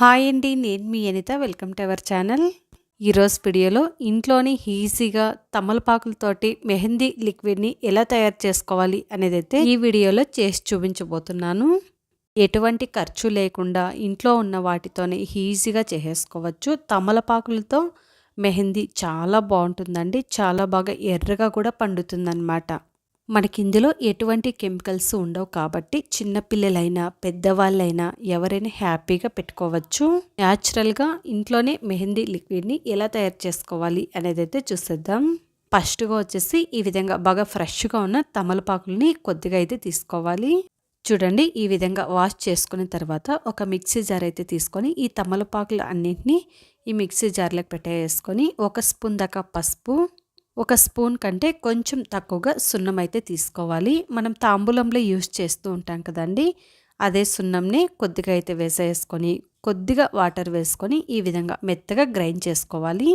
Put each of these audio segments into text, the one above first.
Hi అండి నేను మీ Anitha. Welcome to our channel. ఈరోజు వీడియోలో ఇంట్లోని ఈజీగా తమలపాకులతోటి మెహందీ లిక్విడ్ని ఎలా తయారు చేసుకోవాలి అనేది అయితే ఈ వీడియోలో చేసి చూపించబోతున్నాను. ఎటువంటి ఖర్చు లేకుండా ఇంట్లో ఉన్న వాటితోనే ఈజీగా చేసేసుకోవచ్చు. తమలపాకులతో మెహందీ చాలా బాగుంటుందండి చాలా బాగా ఎర్రగా కూడా పండుతుందన్నమాట. మనకి ఇందులో ఎటువంటి కెమికల్స్ ఉండవు కాబట్టి చిన్నపిల్లలైనా పెద్దవాళ్ళైనా ఎవరైనా హ్యాపీగా పెట్టుకోవచ్చు. న్యాచురల్గా ఇంట్లోనే మెహందీ లిక్విడ్ని ఎలా తయారు చేసుకోవాలి అనేది అయితే చూసేద్దాం. ఫస్ట్గా వచ్చేసి ఈ విధంగా బాగా ఫ్రెష్గా ఉన్న తమలపాకుల్ని కొద్దిగా అయితే తీసుకోవాలి. చూడండి ఈ విధంగా వాష్ చేసుకున్న తర్వాత ఒక మిక్సీ జార్ అయితే తీసుకొని ఈ తమలపాకులు అన్నింటినీ ఈ మిక్సీ జార్లోకి పెట్టేసుకొని ఒక స్పూన్ దాకా పసుపు ఒక స్పూన్ కంటే కొంచెం తక్కువగా సున్నం అయితే తీసుకోవాలి. మనం తాంబూలంలో యూజ్ చేస్తూ ఉంటాం కదండి. అదే సున్నంని కొద్దిగా అయితే వేసేసుకొని కొద్దిగా వాటర్ వేసుకొని ఈ విధంగా మెత్తగా గ్రైండ్ చేసుకోవాలి.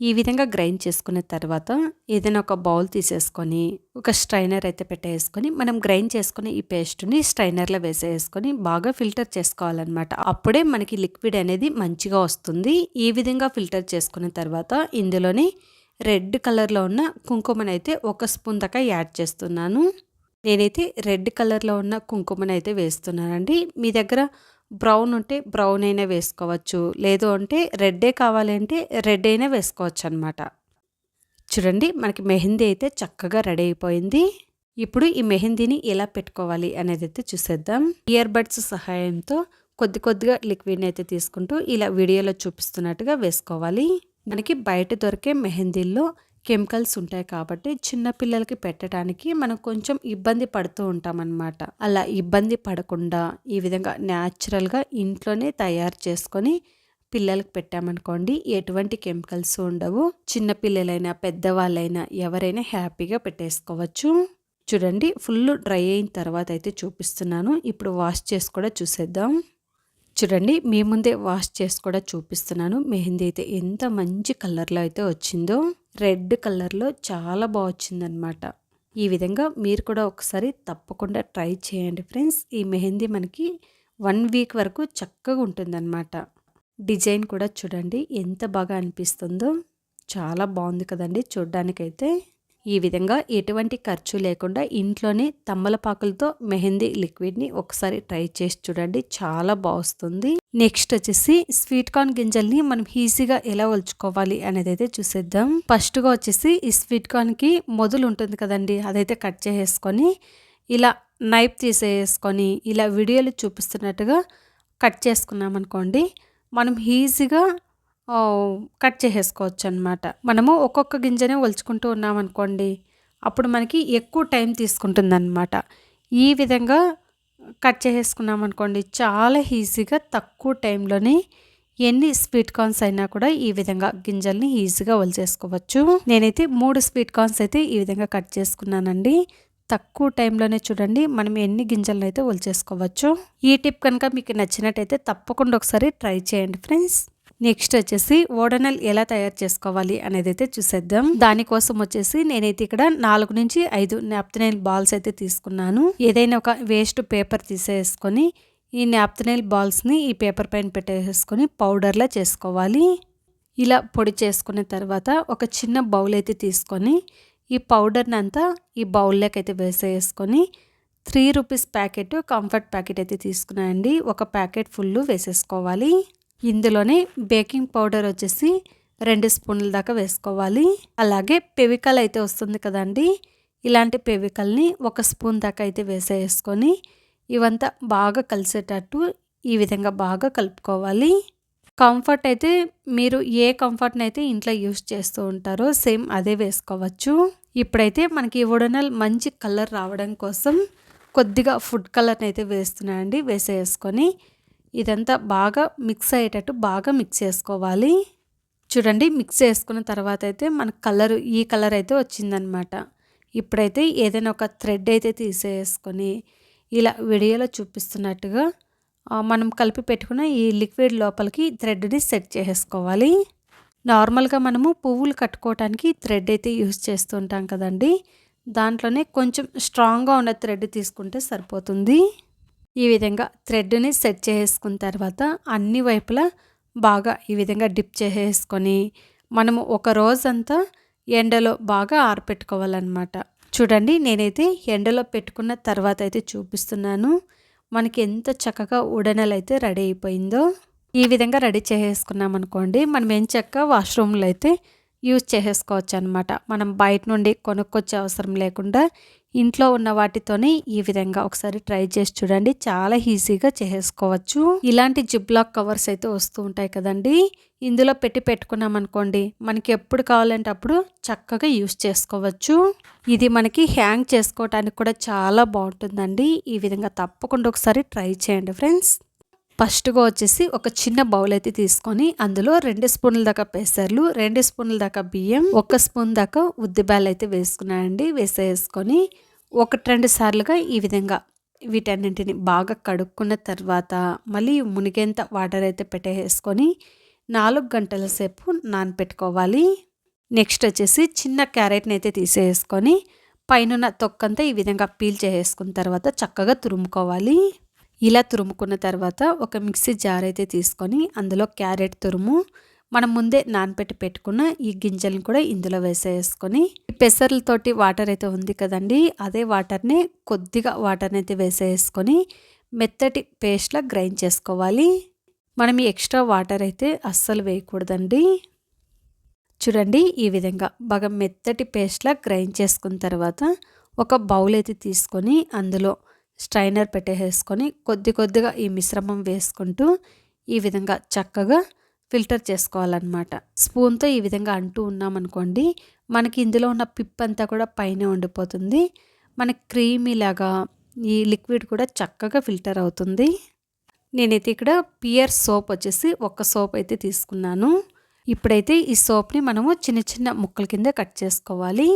ఈ విధంగా గ్రైండ్ చేసుకున్న తర్వాత ఏదైనా ఒక బౌల్ తీసేసుకొని ఒక స్ట్రైనర్ అయితే పెట్టేసుకొని మనం గ్రైండ్ చేసుకునే ఈ పేస్ట్ని స్ట్రైనర్లో వేసేసుకొని బాగా ఫిల్టర్ చేసుకోవాలన్నమాట. అప్పుడే మనకి లిక్విడ్ అనేది మంచిగా వస్తుంది. ఈ విధంగా ఫిల్టర్ చేసుకున్న తర్వాత ఇందులోనే రెడ్ కలర్లో ఉన్న కుంకుమనైతే అయితే ఒక స్పూన్ దాకా యాడ్ చేస్తున్నాను. నేనైతే రెడ్ కలర్లో ఉన్న కుంకుమనైతే అయితే వేస్తున్నానండి. మీ దగ్గర బ్రౌన్ ఉంటే బ్రౌన్ అయినా వేసుకోవచ్చు. లేదు అంటే రెడ్డే కావాలంటే రెడ్ అయినా వేసుకోవచ్చు అనమాట చూడండి మనకి మెహందీ అయితే చక్కగా రెడీ అయిపోయింది. ఇప్పుడు ఈ మెహందీని ఎలా పెట్టుకోవాలి అనేది అయితే చూసేద్దాం. ఇయర్ బడ్స్ సహాయంతో కొద్ది కొద్దిగా లిక్విడ్ని అయితే తీసుకుంటూ ఇలా వీడియోలో చూపిస్తున్నట్టుగా వేసుకోవాలి. మనకి బయట దొరికే మెహందీల్లో కెమికల్స్ ఉంటాయి కాబట్టి చిన్నపిల్లలకి పెట్టడానికి మనం కొంచెం ఇబ్బంది పడుతూ ఉంటామన్నమాట. అలా ఇబ్బంది పడకుండా ఈ విధంగా న్యాచురల్గా ఇంట్లోనే తయారు చేసుకొని పిల్లలకు పెట్టామనుకోండి ఎటువంటి కెమికల్స్ ఉండవు. చిన్నపిల్లలైనా పెద్దవాళ్ళైనా ఎవరైనా హ్యాపీగా పెట్టేసుకోవచ్చు. చూడండి ఫుల్ డ్రై అయిన తర్వాత అయితే చూపిస్తున్నాను. ఇప్పుడు వాష్ చేసి కూడా చూసేద్దాం. చూడండి మీ ముందే వాష్ చేసి కూడా చూపిస్తున్నాను. మెహందీ అయితే ఎంత మంచి కలర్లో అయితే వచ్చిందో. రెడ్ కలర్లో చాలా బాగా వచ్చిందనమాట ఈ విధంగా మీరు కూడా ఒకసారి తప్పకుండా ట్రై చేయండి ఫ్రెండ్స్. ఈ మెహందీ మనకి వన్ వీక్ వరకు చక్కగా ఉంటుందన్నమాట. డిజైన్ కూడా చూడండి ఎంత బాగా అనిపిస్తుందో. చాలా బాగుంది కదండి చూడ్డానికైతే. ఈ విధంగా ఎటువంటి ఖర్చు లేకుండా ఇంట్లోనే తమ్మలపాకులతో మెహందీ లిక్విడ్ని ఒకసారి ట్రై చేసి చూడండి. చాలా బాగుస్తుంది. నెక్స్ట్ వచ్చేసి స్వీట్ కార్న్ గింజల్ని మనం ఈజీగా ఎలా ఒలుచుకోవాలి అనేది అయితే చూసేద్దాం. ఫస్ట్గా వచ్చేసి ఈ స్వీట్ కార్న్కి మొదలు ఉంటుంది కదండి అదైతే కట్ చేసేసుకొని ఇలా నైఫ్ తీసేసుకొని ఇలా వీడియోలు చూపిస్తున్నట్టుగా కట్ చేసుకున్నాం అనుకోండి మనం ఈజీగా కట్ చేసేసుకోవచ్చు అనమాట మనము ఒక్కొక్క గింజనే ఒలుచుకుంటూ ఉన్నామనుకోండి అప్పుడు మనకి ఎక్కువ టైం తీసుకుంటుందన్నమాట. ఈ విధంగా కట్ చేసేసుకున్నాం అనుకోండి చాలా ఈజీగా తక్కువ టైంలోనే ఎన్ని స్వీట్ కార్న్స్ అయినా కూడా ఈ విధంగా గింజల్ని ఈజీగా వలిచేసుకోవచ్చు నేనైతే మూడు స్వీట్ కార్న్స్ అయితే ఈ విధంగా కట్ చేసుకున్నానండి. తక్కువ టైంలోనే చూడండి మనం ఎన్ని గింజలను అయితే వలిచేసుకోవచ్చు ఈ టిప్ కనుక మీకు నచ్చినట్టయితే తప్పకుండా ఒకసారి ట్రై చేయండి ఫ్రెండ్స్. నెక్స్ట్ వచ్చేసి ఓడనల్ ఎలా తయారు చేసుకోవాలి అనేది అయితే చూసేద్దాం. దానికోసం వచ్చేసి నేనైతే ఇక్కడ నాలుగు నుంచి ఐదు నాప్తనైల్ బాల్స్ అయితే తీసుకున్నాను. ఏదైనా ఒక వేస్ట్ పేపర్ తీసేసుకొని ఈ నాప్తనైల్ బాల్స్ని ఈ పేపర్ పైన పెట్టేసుకొని పౌడర్లా చేసుకోవాలి. ఇలా పొడి చేసుకున్న తర్వాత ఒక చిన్న బౌల్ అయితే తీసుకొని ఈ పౌడర్ని అంతా ఈ బౌల్లోకి అయితే వేసేసుకొని three rupees packet comfort packet అయితే తీసుకున్నాయండి ఒక ప్యాకెట్ ఫుల్ వేసేసుకోవాలి. ఇందులోనే బేకింగ్ పౌడర్ వచ్చేసి రెండు స్పూన్ల దాకా వేసుకోవాలి. అలాగే పెవికల్ అయితే వస్తుంది కదండి. ఇలాంటి పెవికల్ని ఒక స్పూన్ దాకా అయితే వేసేసుకొని ఇవంతా బాగా కలిసేటట్టు ఈ విధంగా బాగా కలుపుకోవాలి. కంఫర్ట్ అయితే మీరు ఏ కంఫర్ట్ని అయితే ఇంట్లో యూస్ చేస్తూ ఉంటారో సేమ్ అదే వేసుకోవచ్చు. ఇప్పుడైతే మనకి ఒడనల్ మంచి కలర్ రావడం కోసం కొద్దిగా ఫుడ్ కలర్ని అయితే వేస్తున్నాయండి వేసేసుకొని ఇదంతా బాగా మిక్స్ అయ్యేటట్టు బాగా మిక్స్ చేసుకోవాలి. చూడండి మిక్స్ చేసుకున్న తర్వాత అయితే మన కలర్ ఈ కలర్ అయితే వచ్చిందనమాట. ఇప్పుడైతే ఏదైనా ఒక థ్రెడ్ అయితే తీసేసుకొని ఇలా వీడియోలో చూపిస్తున్నట్టుగా మనం కలిపి పెట్టుకున్న ఈ లిక్విడ్ లోపలికి థ్రెడ్ని సెట్ చేసుకోవాలి. నార్మల్గా మనము పువ్వులు కట్టుకోవడానికి థ్రెడ్ అయితే యూజ్ చేస్తుంటాం కదండి. దాంట్లోనే కొంచెం స్ట్రాంగ్గా ఉన్న థ్రెడ్ తీసుకుంటే సరిపోతుంది. ఈ విధంగా థ్రెడ్ని సెట్ చేసుకున్న తర్వాత అన్ని వైపులా బాగా ఈ విధంగా డిప్ చేసేసుకొని మనము ఒక రోజంతా ఎండలో బాగా ఆరపెట్టుకోవాలన్నమాట. చూడండి నేనైతే ఎండలో పెట్టుకున్న తర్వాత అయితే చూపిస్తున్నాను. మనకి ఎంత చక్కగా ఉడనలు అయితే రెడీ అయిపోయిందో. ఈ విధంగా రెడీ చేసేసుకున్నాం అనుకోండి మనం ఏం చక్క వాష్రూమ్లో అయితే యూజ్ చేసేసుకోవచ్చు అనమాట మనం బయట నుండి కొనుక్కొచ్చే అవసరం లేకుండా ఇంట్లో ఉన్న వాటితోనే ఈ విధంగా ఒకసారి ట్రై చేసి చూడండి. చాలా ఈజీగా చేసేసుకోవచ్చు ఇలాంటి జిబ్లాక్ కవర్స్ అయితే వస్తూ ఉంటాయి కదండి. ఇందులో పెట్టి పెట్టుకున్నాం అనుకోండి మనకి ఎప్పుడు కావాలంటే అప్పుడు చక్కగా యూస్ చేసుకోవచ్చు. ఇది మనకి హ్యాంగ్ చేసుకోవటానికి కూడా చాలా బాగుంటుందండి. ఈ విధంగా తప్పకుండా ఒకసారి ట్రై చేయండి ఫ్రెండ్స్. ఫస్ట్గా వచ్చేసి ఒక చిన్న బౌల్ అయితే తీసుకొని అందులో రెండు స్పూన్ల దాకా పెసర్లు రెండు స్పూన్ల దాకా బియ్యం ఒక స్పూన్ దాకా ఉద్దిబ్యాలు అయితే వేసుకున్నానండి. వేసేసుకొని ఒకటి రెండు సార్లుగా ఈ విధంగా వీటన్నింటిని బాగా కడుక్కున్న తర్వాత మళ్ళీ మునిగేంత వాటర్ అయితే పెట్టేసుకొని నాలుగు గంటల సేపు నానపెట్టుకోవాలి. నెక్స్ట్ వచ్చేసి చిన్న క్యారెట్ని అయితే తీసేసుకొని పైన తొక్కంతా ఈ విధంగా పీల్ చేసేసుకున్న తర్వాత చక్కగా తురుముకోవాలి. ఇలా తురుముకున్న తర్వాత ఒక మిక్సీ జార్ అయితే తీసుకొని అందులో క్యారెట్ తురుము మనం ముందే నానపెట్టి పెట్టుకున్న ఈ గింజలను కూడా ఇందులో వేసేసుకొని పెసర్లతోటి వాటర్ అయితే ఉంది కదండి అదే వాటర్ని కొద్దిగా వాటర్ని అయితే వేసేసుకొని మెత్తటి పేస్ట్లా గ్రైండ్ చేసుకోవాలి. మనం ఈ ఎక్స్ట్రా వాటర్ అయితే అస్సలు వేయకూడదండి. చూడండి ఈ విధంగా బాగా మెత్తటి పేస్ట్లా గ్రైండ్ చేసుకున్న తర్వాత ఒక బౌల్ అయితే తీసుకొని అందులో స్ట్రైనర్ పెట్టేసుకొని కొద్ది కొద్దిగా ఈ మిశ్రమం వేసుకుంటూ ఈ విధంగా చక్కగా ఫిల్టర్ చేసుకోవాలన్నమాట. స్పూన్తో ఈ విధంగా అంటూ ఉన్నామనుకోండి మనకి ఇందులో ఉన్న పిప్ అంతా కూడా పైన ఉండిపోతుంది. మనకి క్రీమీలాగా ఈ లిక్విడ్ కూడా చక్కగా ఫిల్టర్ అవుతుంది. నేనైతే ఇక్కడ పియర్ సోప్ వచ్చేసి ఒక సోప్ అయితే తీసుకున్నాను. ఇప్పుడైతే ఈ సోప్ని మనము చిన్న చిన్న ముక్కల కింద కట్ చేసుకోవాలి.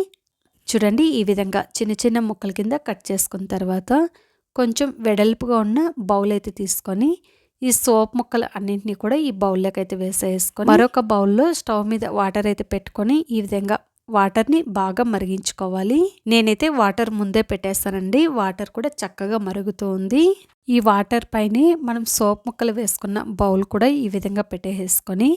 చూడండి ఈ విధంగా చిన్న చిన్న ముక్కల కింద కట్ చేసుకున్న తర్వాత కొంచెం వెడల్పుగా ఉన్న బౌల్ అయితే తీసుకొని ఈ సోప్ ముక్కలు అన్నింటినీ కూడా ఈ బౌల్లోకి అయితే వేసేసుకొని మరొక బౌల్లో స్టవ్ మీద వాటర్ అయితే పెట్టుకొని ఈ విధంగా వాటర్ని బాగా మరిగించుకోవాలి. నేనైతే వాటర్ ముందే పెట్టేస్తానండి. వాటర్ కూడా చక్కగా మరుగుతూ ఉంది ఈ వాటర్ పైనే మనం సోప్ ముక్కలు వేసుకున్న బౌల్ కూడా ఈ విధంగా పెట్టేసుకొని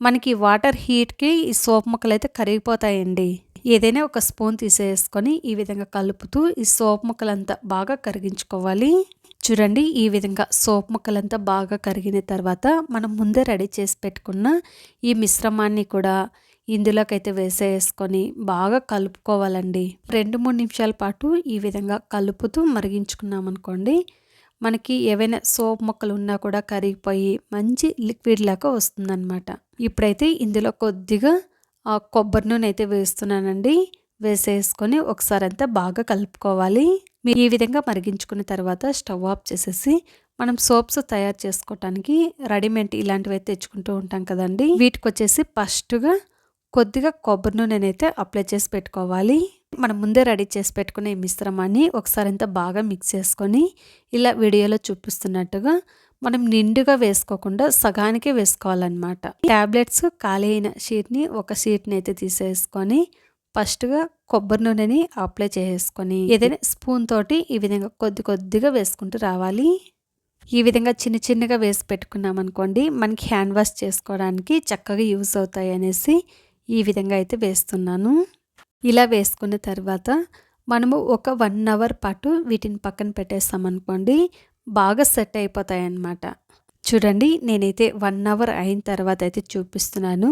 మనకి వాటర్ హీట్కి ఈ సోప్ ముక్కలు అయితే కరిగిపోతాయండి. ఏదైనా ఒక స్పూన్ తీసేసుకొని ఈ విధంగా కలుపుతూ ఈ సోప్ ముక్కలంతా బాగా కరిగించుకోవాలి. చూడండి ఈ విధంగా సోప్ ముక్కలంతా బాగా కరిగిన తర్వాత మనం ముందే రెడీ చేసి పెట్టుకున్న ఈ మిశ్రమాన్ని కూడా ఇందులోకైతే వేసేసుకొని బాగా కలుపుకోవాలండి. రెండు మూడు నిమిషాల పాటు ఈ విధంగా కలుపుతూ మరిగించుకున్నామనుకోండి మనకి ఏవైనా సోప్ మొక్కలు ఉన్నా కూడా కరిగిపోయి మంచి లిక్విడ్ లాగా వస్తుందన్నమాట. ఇప్పుడైతే ఇందులో కొద్దిగా కొబ్బరి నూనె అయితే వేస్తున్నానండి. వేసేసుకొని ఒకసారి అంతా బాగా కలుపుకోవాలి. మీరు ఈ విధంగా మరిగించుకున్న తర్వాత స్టవ్ ఆఫ్ చేసేసి మనం సోప్స్ తయారు చేసుకోవటానికి రెడీమేడ్ ఇలాంటివి అయితే తెచ్చుకుంటూ ఉంటాం కదండి. వీటికి వచ్చేసి ఫస్ట్గా కొద్దిగా కొబ్బరి నూనెనైతే అప్లై చేసి పెట్టుకోవాలి. మనం ముందే రెడీ చేసి పెట్టుకునే ఈ మిశ్రమాన్ని ఒకసారి అంతా బాగా మిక్స్ చేసుకొని ఇలా వీడియోలో చూపిస్తున్నట్టుగా మనం నిండుగా వేసుకోకుండా సగానికే వేసుకోవాలన్నమాట. ట్యాబ్లెట్స్ ఖాళీ అయిన షీట్ని ఒక షీట్ని అయితే తీసేసుకొని ఫస్ట్గా కొబ్బరి నూనెని అప్లై చేసుకొని ఏదైనా స్పూన్ తోటి ఈ విధంగా కొద్ది కొద్దిగా వేసుకుంటూ రావాలి. ఈ విధంగా చిన్న చిన్నగా వేసి పెట్టుకున్నాం అనుకోండి మనకి హ్యాండ్ వాష్ చేసుకోవడానికి చక్కగా యూస్ అవుతాయి అనేసి ఈ విధంగా అయితే వేస్తున్నాను. ఇలా వేసుకున్న తర్వాత మనము ఒక వన్ అవర్ పాటు వీటిని పక్కన పెట్టేస్తామనుకోండి బాగా సెట్ అయిపోతాయి అన్నమాట చూడండి నేనైతే వన్ అవర్ అయిన తర్వాత అయితే చూపిస్తున్నాను.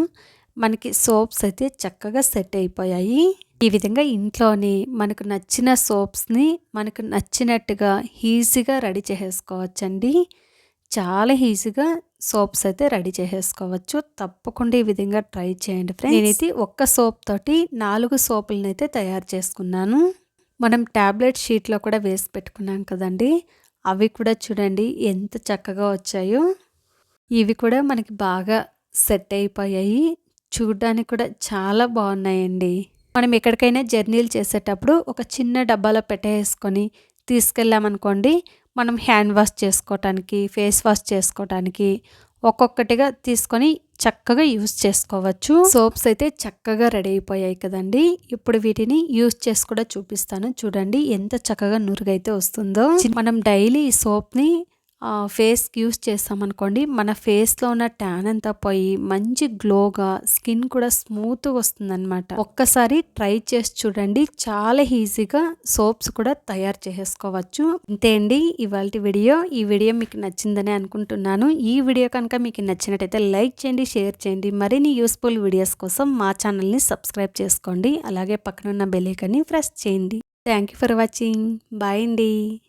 మనకి సోప్స్ అయితే చక్కగా సెట్ అయిపోయాయి. ఈ విధంగా ఇంట్లోని మనకు నచ్చిన సోప్స్ని మనకు నచ్చినట్టుగా ఈజీగా రెడీ చేసేసుకోవచ్చండి. చాలా ఈజీగా సోప్స్ అయితే రెడీ చేసేసుకోవచ్చు. తప్పకుండా ఈ విధంగా ట్రై చేయండి ఫ్రెండ్స్. నేనైతే ఒక్క సోప్ తోటి నాలుగు సోపులను అయితే తయారు చేసుకున్నాను. మనం ట్యాబ్లెట్ షీట్లో కూడా వేసి పెట్టుకున్నాం కదండి. అవి కూడా చూడండి ఎంత చక్కగా వచ్చాయో. ఇవి కూడా మనకి బాగా సెట్ అయిపోయాయి. చూడడానికి కూడా చాలా బాగున్నాయండి. మనం ఎక్కడికైనా జర్నీలు చేసేటప్పుడు ఒక చిన్న డబ్బాలో పెట్టేసుకొని తీసుకెళ్ళామనుకోండి మనం హ్యాండ్ వాష్ చేసుకోవటానికి ఫేస్ వాష్ చేసుకోవటానికి ఒక్కొక్కటిగా తీసుకొని చక్కగా యూస్ చేసుకోవచ్చు. సోప్స్ అయితే చక్కగా రెడీ అయిపోయాయి కదండి. ఇప్పుడు వీటిని యూస్ చేసి కూడా చూపిస్తాను. చూడండి ఎంత చక్కగా నురుగైతే వస్తుందో. మనం డైలీ ఈ సోప్ని ఫేస్కి యూస్ చేస్తామనుకోండి మన ఫేస్లో ఉన్న ట్యాన్ అంతా పోయి మంచి గ్లోగా స్కిన్ కూడా స్మూత్గా వస్తుందన్నమాట. ఒక్కసారి ట్రై చేసి చూడండి చాలా ఈజీగా సోప్స్ కూడా తయారు చేసుకోవచ్చు. అంతే అండి ఇవాళ వీడియో. ఈ వీడియో మీకు నచ్చిందని అనుకుంటున్నాను. ఈ వీడియో కనుక మీకు నచ్చినట్టయితే లైక్ చేయండి షేర్ చేయండి. మరిన్ని యూస్ఫుల్ వీడియోస్ కోసం మా ఛానల్ని సబ్స్క్రైబ్ చేసుకోండి. అలాగే పక్కనున్న బెల్ ప్రెస్ చేయండి. Thank you for watching. Bye అండి.